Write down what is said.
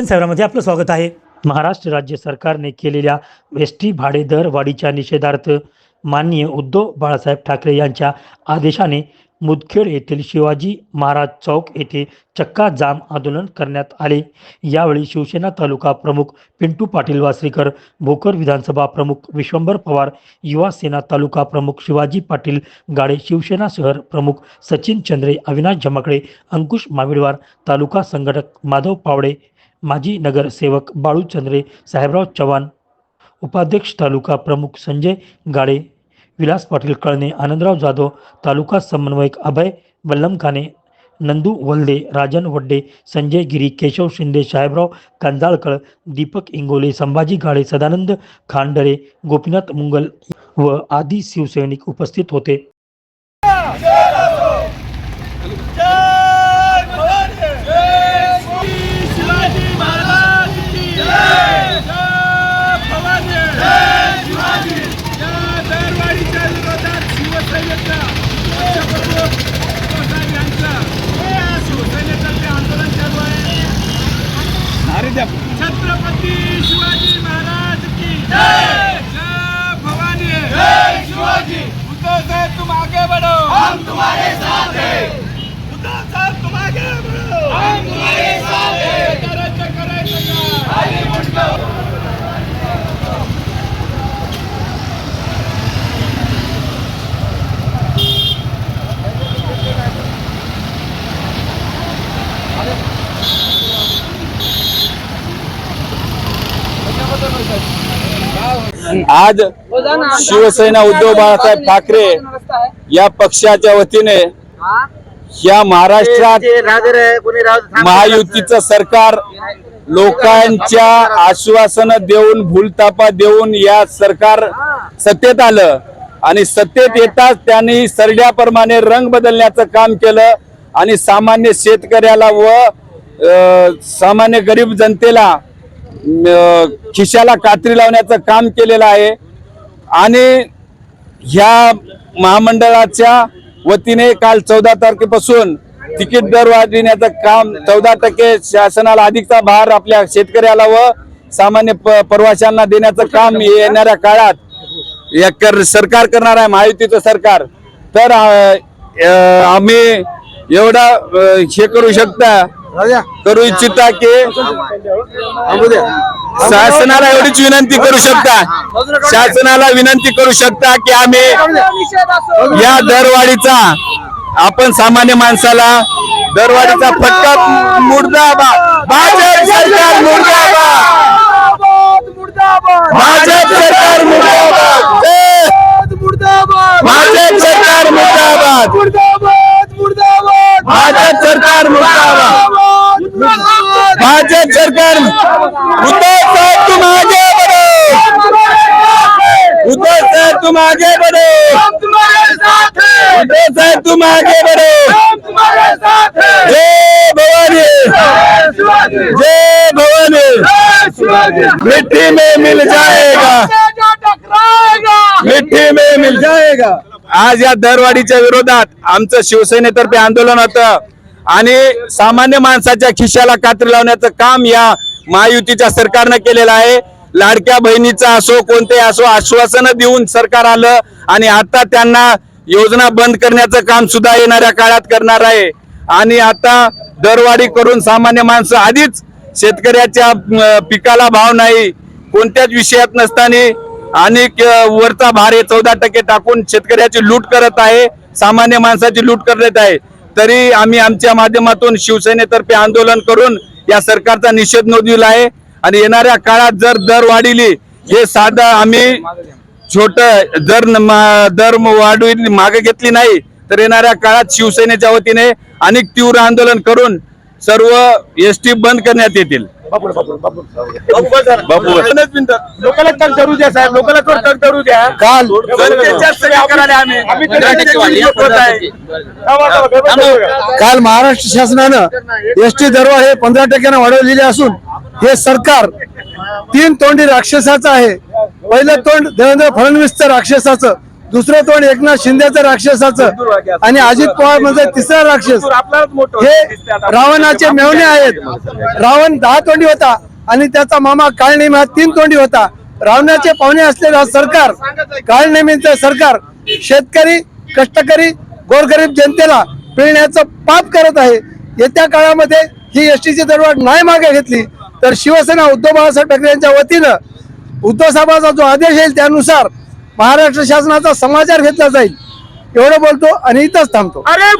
शिक्षण सेवामध्ये आपलं स्वागत आहे. महाराष्ट्र राज्य सरकारने केलेल्या एस टी भाडे दर वाढीच्या निषेधार्थ माननीय उद्धव बाळासाहेब ठाकरे यांच्या आदेशाने मुदखेड येथील शिवाजी महाराज चौक येथे चक्का जाम आंदोलन करण्यात आले. यावेळी शिवसेना तालुका प्रमुख पिंटू पाटील वासरीकर भोकर विधानसभा प्रमुख विश्वंभर पवार युवा सेना तालुका प्रमुख शिवाजी पाटील गाडे शिवसेना शहर प्रमुख सचिन चंद्रे अविनाश झमकडे अंकुश माविडवार तालुका संघटक माधव पावडे माजी नगरसेवक बाळू चंद्रे साहेबराव चव्हाण उपाध्यक्ष तालुका प्रमुख संजय गाडे विलास पाटील कळणे आनंदराव जाधव तालुका समन्वयक अभय वल्लमखाने नंदू वल्दे राजन वड्डे संजय गिरी केशव शिंदे साहेबराव कंजाळकर दीपक इंगोले संभाजी गाडे सदानंद खांडरे गोपीनाथ मुंगल व आदी शिवसैनिक उपस्थित होते जय भवानी जय शिवाजी महाराज की जय जय भवानी जय शिवाजी या दरवाढीच्या विरोधात शिवसेनेचा पक्षप्रमुख उद्धवसाहेब यांचं या शिवसेनेतर्फे आंदोलन चालू आहे छत्रपती शिवाजी महाराज की जय! जय भवानी! जय शिवाजी! उद्धव साहेब तुम आगे बढ़ो। हम तुम्हारे साथ हैं उद्धव साहेब तुम आगे बढ़ो हम तुम्हारे साथ हैं करायचं करायचं का आज शिवसेना उद्धव बाळासाहेब ठाकरे या पक्षाच्या वतीने या महाराष्ट्रात महायुतीचं सरकार लोकांच्या आश्वासन देऊन भूलतापा देऊन या सरकार सत्तेत आलं. आणि सत्तेत येताच त्यांनी सरड्याप्रमाणे रंग बदलण्याचं काम केलं. आणि सामान्य शेतकऱ्याला व सामान्य गरीब जनतेला खिशाला कात्री लावण्याचं काम केलेलं आहे. आणि ह्या महामंडळाच्या वतीने काल चौदा तारखेपासून तिकीट दर वाढविण्याचं काम चौदा टक्के शासनाला अधिकचा भार आपल्या शेतकऱ्याला व सामान्य प- प्रवाशांना देण्याचं काम येणाऱ्या काळात या कर सरकार करणार आहे महायुतीचं सरकार. तर आम्ही एवढा हे करू शकता करू इच्छिता की शासनाला एवढीच विनंती करू शकता. शासनाला विनंती करू शकता की आम्ही या दरवाढीचा आपण सामान्य माणसाला दरवाढीचा फटका मुर्दाबाद भाजप सरकार मुर्दाबाद भाजप सरकार मुर्दाबाद ए, भाजप सरकार मुर्दाबाद. भाजप सरकार भाजप सरकार उद्धव साहेब तुम आगे बढ़ो उद्धव साहेब तुम आगे बढ़ो उद्धव साहेब तुम आगे बढ़ो जय भवानी. जय भवानी. मिट्टी में मिल जाएगा. मिट्टी में मिल जाएगा. आज या दरवाढीच्या विरोधात आमचं शिवसेनेतर्फे आंदोलन होतं. आणि सामान्य माणसाच्या खिशाला कात्री लावण्याचं काम या महायुतीच्या सरकारनं केलेलं आहे. लाडक्या बहिणीचा असो कोणते असो आश्वासन देऊन सरकार आलं आणि आता त्यांना योजना बंद करण्याचं काम सुद्धा येणाऱ्या काळात करणार आहे. आणि आता दरवाढी करून सामान्य माणसं आधीच शेतकऱ्याच्या पिकाला भाव नाही. कोणत्याच विषयात नसताना आणि वरचा भार हे चौदा टक्के टाकून शेतकऱ्याची लूट करत आहे सामान्य माणसाची लूट करत आहे. तरी आम्ही आमच्या माध्यमातून शिवसेनेतर्फे आंदोलन करून या सरकारचा निषेध नोंदविला आहे. आणि येणाऱ्या काळात जर दर वाढिली हे साधं आम्ही छोट जर मा- दर वाढविली मागे घेतली नाही तर येणाऱ्या काळात शिवसेनेच्या वतीने अनेक तीव्र आंदोलन करून सर्व एस टी बंद करण्यात येतील. बापू लोकांना तग धरू द्या साहेब. लोकांना कर तग धरू द्या. काल. काल महाराष्ट्र शासनानं एस टी दरवाढ हे पंधरा टक्क्यानं वाढवलेले असून हे सरकार तीन तोंडी राक्षसाचं आहे. पहिलं तोंड देवेंद्र फडणवीसचं राक्षसाचं दुसरं तोंड एकनाथ शिंदेचं राक्षसाचं आणि अजित पवार म्हणजे तिसरा राक्षस. हे. रावणाचे मेवणे आहेत. रावण दहा तोंडी होता आणि त्याचा मामा काळनेमी हा तीन तोंडी होता. रावणाचे पाहुणे असलेलं सरकार काळनेमीचं सरकार शेतकरी कष्टकरी गोरगरीब जनतेला पिळण्याचं पाप करत आहे. येत्या काळामध्ये ही एसटीची दरवाढ नाही मागे घेतली तर शिवसेना उद्धव बाळासाहेब ठाकरे यांच्या वतीनं उद्धव साहेबांचा जो आदेश येईल त्यानुसार महाराष्ट्र शासनाचा समाचार घेतला जाईल. एवढं बोलतो आणि इथंच थांबतो. अरे